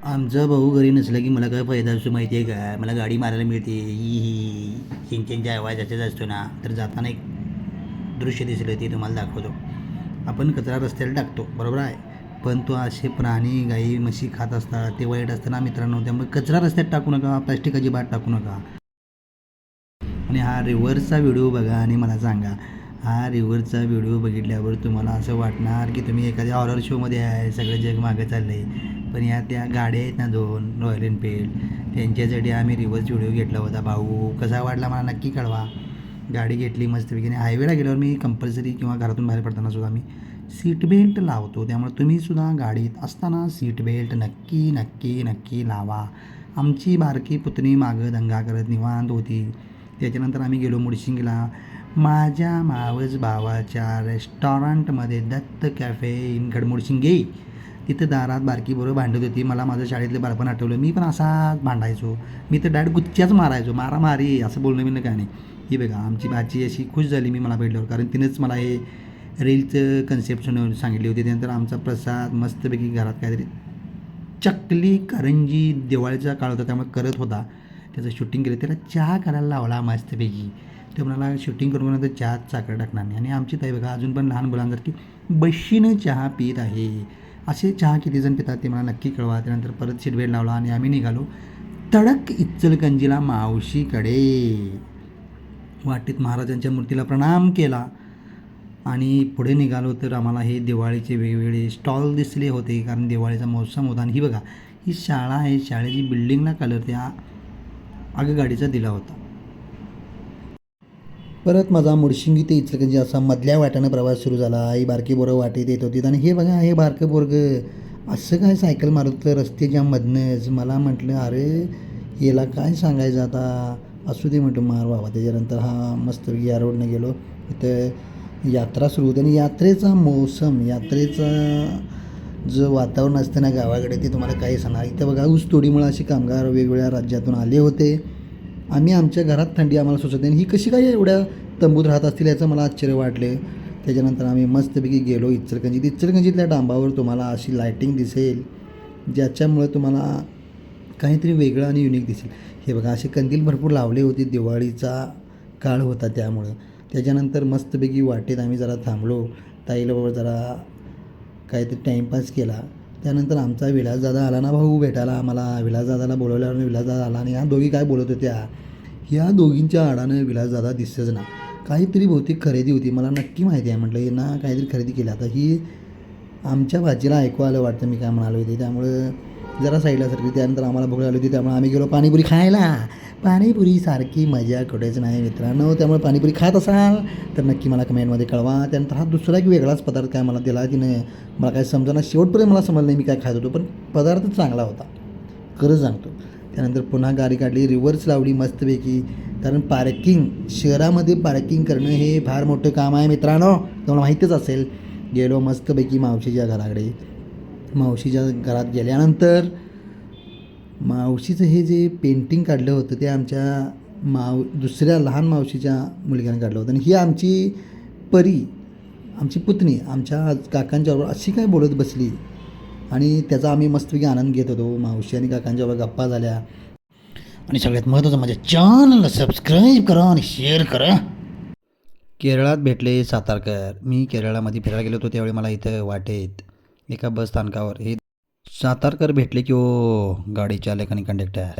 आमचा भाऊ घरी नसला की मला काय फायदा असतो माहिती आहे का मला गाडी मारायला मिळते. ही ही चिंचेंच्या आवाजाचाच असतो ना. तर जाताना एक दृश्य दिसलं ते तुम्हाला दाखवतो. आपण कचरा रस्त्याला टाकतो. बरोबर आहे? पण तो असे प्राणी गाई म्हशी खात असतात. ते वाईट असताना मित्रांनो त्यामुळे कचरा रस्त्यात टाकू नका. प्लॅस्टिक अजिबात टाकू नका. आणि हा रिव्हर्सचा व्हिडिओ बघा आणि मला सांगा. हा रिव्हर्सचा व्हिडिओ बघितल्यावर तुम्हाला असं वाटणार की तुम्ही एखाद्या हॉरर शोमध्ये आहे. सगळं जग मागं चाललं आहे पण या त्या गाड्या आहेत ना दोन रॉयल एनफिल्ड त्यांच्यासाठी आम्ही रिव्हर्स व्हिडिओ घेतला होता. भाऊ कसा वाटला मला नक्की कळवा. गाडी घेतली मस्तपैकी आणि हायवेला गेल्यावर मी कंपल्सरी किंवा घरातून बाहेर पडताना सुद्धा मी सीट बेल्ट लावतो. त्यामुळे तुम्हीसुद्धा गाडीत असताना सीट बेल्ट नक्की नक्की नक्की लावा. आमची बारकी पुतणी मागं दंगा करत निवांत होती. त्याच्यानंतर आम्ही गेलो मुडशिंगला. माझ्या मावस भावाच्या रेस्टॉरंटमध्ये दत्त कॅफे इन गडमुडशिंगे तिथं दारात बारकी बरोबर भांडत होती. मला माझं शाळेतलं बालपण आठवलं. मी पण असाच भांडायचो. मी तर डायरेक्ट गुच्च्याच मारायचो. मारा मारी असं बोलणं मी काय नाही. ही बघा आमची भाची अशी खुश झाली मी मला भेटल्यावर. कारण तिनेच मला हे रीलचं कन्सेप्ट सांगितली होती. त्यानंतर आमचा प्रसाद मस्तपैकी घरात काहीतरी चकली करंजी दिवाळीचा काळ होता. त्यामुळे करत होता. त्याचं शूटिंग केलं. त्याला चहा करायला लावला मस्तपैकी. ते म्हणाला शूटिंग करून म्हणून चहात साखर टाकणार नाही. आणि आमची ताई बघा अजून पण लहान मुलांसारखी बशीनं चहा पित आहे. असे चहा किती जण पितात ते मला नक्की कळवा. त्यानंतर परत शिडबेड लावला आणि आम्ही निघालो तडक इच्चलकंजीला मावशीकडे. वाटेत महाराजांच्या मूर्तीला प्रणाम केला आणि पुढे निघालो तर आम्हाला हे दिवाळीचे वेगवेगळे स्टॉल दिसले होते कारण दिवाळीचा मौसम होता आणि ही बघा ही शाळा आहे. शाळेची बिल्डिंगला कलर त्या आगगाडीचा दिला होता. परत माझा मुडशिंगी ते इचलकरंजी असा मधल्या वाट्यानं प्रवास सुरू झाला आई बारकी बोरं वाटेत येत होती. आणि हे बघा हे बारकं बोरग असं काय सायकल मारत होतं रस्त्याच्या मधनंच? मला म्हटलं अरे याला काय सांगायचं आता? असू दे म्हटलं मार बाबा त्याच्यानंतर. हा मस्त या रोडनं गेलो. इथं यात्रा सुरू होती. आणि यात्रेचा मौसम यात्रेचा जो वातावरण असतं ना गावाकडे ते तुम्हाला काही सांगणार. इथं बघा ऊस तोडीमुळे असे कामगार वेगवेगळ्या राज्यातून आले होते. आम्ही आमच्या घरात थंडी आम्हाला सुचत नाही. आणि ही कशी काय एवढ्या तंबूत राहत असतील याचं मला आश्चर्य वाटले. त्याच्यानंतर आम्ही मस्तपैकी गेलो इचलकंजीत इचलकंजीतल्या डांबावर तुम्हाला अशी लायटिंग दिसेल ज्याच्यामुळे तुम्हाला काहीतरी वेगळं आणि युनिक दिसेल. हे बघा असे कंदील भरपूर लावले होते. दिवाळीचा काळ होता त्यामुळं. त्याच्यानंतर मस्तपैकी वाटेत आम्ही जरा थांबलो. ताईला जरा काहीतरी टाईमपास केला. त्यानंतर आमचा विलासदादा आला ना भाऊ भेटायला आम्हाला. विलासदादाला बोलवल्यावर विलासदादा आला आणि ह्या दोघी काय बोलत होत्या? ह्या दोघींच्या आडानं विलासदादा दिसतच ना. काहीतरी बहुतेक खरेदी होती. मला नक्की माहिती आहे. म्हटलं हे ना काहीतरी खरेदी केली. आता ही आमच्या भाजीला ऐकू आलं वाटतं. मी काय म्हणालो होते. त्यामुळं जरा साईडला सरकली. त्यानंतर आम्हाला भूक लागली होती. त्यामुळे आम्ही गेलो पाणीपुरी खायला. पाणीपुरी सारखी मजा कुठेच नाही मित्रांनो. त्यामुळे पाणीपुरी खात असाल तर नक्की मला कमेंटमध्ये कळवा. त्यानंतर हा दुसरा एक वेगळाच पदार्थ काय मला दिला तिने. मला काय समजना शेवटपर्यंत मला समजलं नाही मी काय खात होतो पण पदार्थ चांगला होता. खरंच सांगतो. त्यानंतर पुन्हा गाडी काढली रिव्हर्स लावली मस्तपैकी. कारण पार्किंग शहरामध्ये पार्किंग करणं हे फार मोठं काम आहे मित्रांनो. तुम्हाला माहीतच असेल गेलो मस्तपैकी मावशीच्या घराकडे. मावशीच्या घरात गेल्यानंतर मावशीचं हे जे पेंटिंग काढलं होतं ते आमच्या माव दुसऱ्या लहान मावशीच्या मुलग्याने काढलं होतं. आणि ही आमची परी आमची पुतणी आमच्या काकांच्याबरोबर अशी काय बोलत बसली. आणि त्याचा आम्ही मस्तपैकी आनंद घेत होतो. मावशी आणि काकांच्याबरोबर गप्पा झाल्या. आणि सगळ्यात महत्त्वाचं माझ्या चॅनलला सबस्क्राईब करा आणि शेअर करा. केरळात भेटले सातारकर. मी केरळामध्ये फिरायला गेलो होतो त्यावेळी मला इथं वाटेत एका बस स्थानकावर हे सातारकर भेटले की ओ गाडी चालक आणि कंडक्टर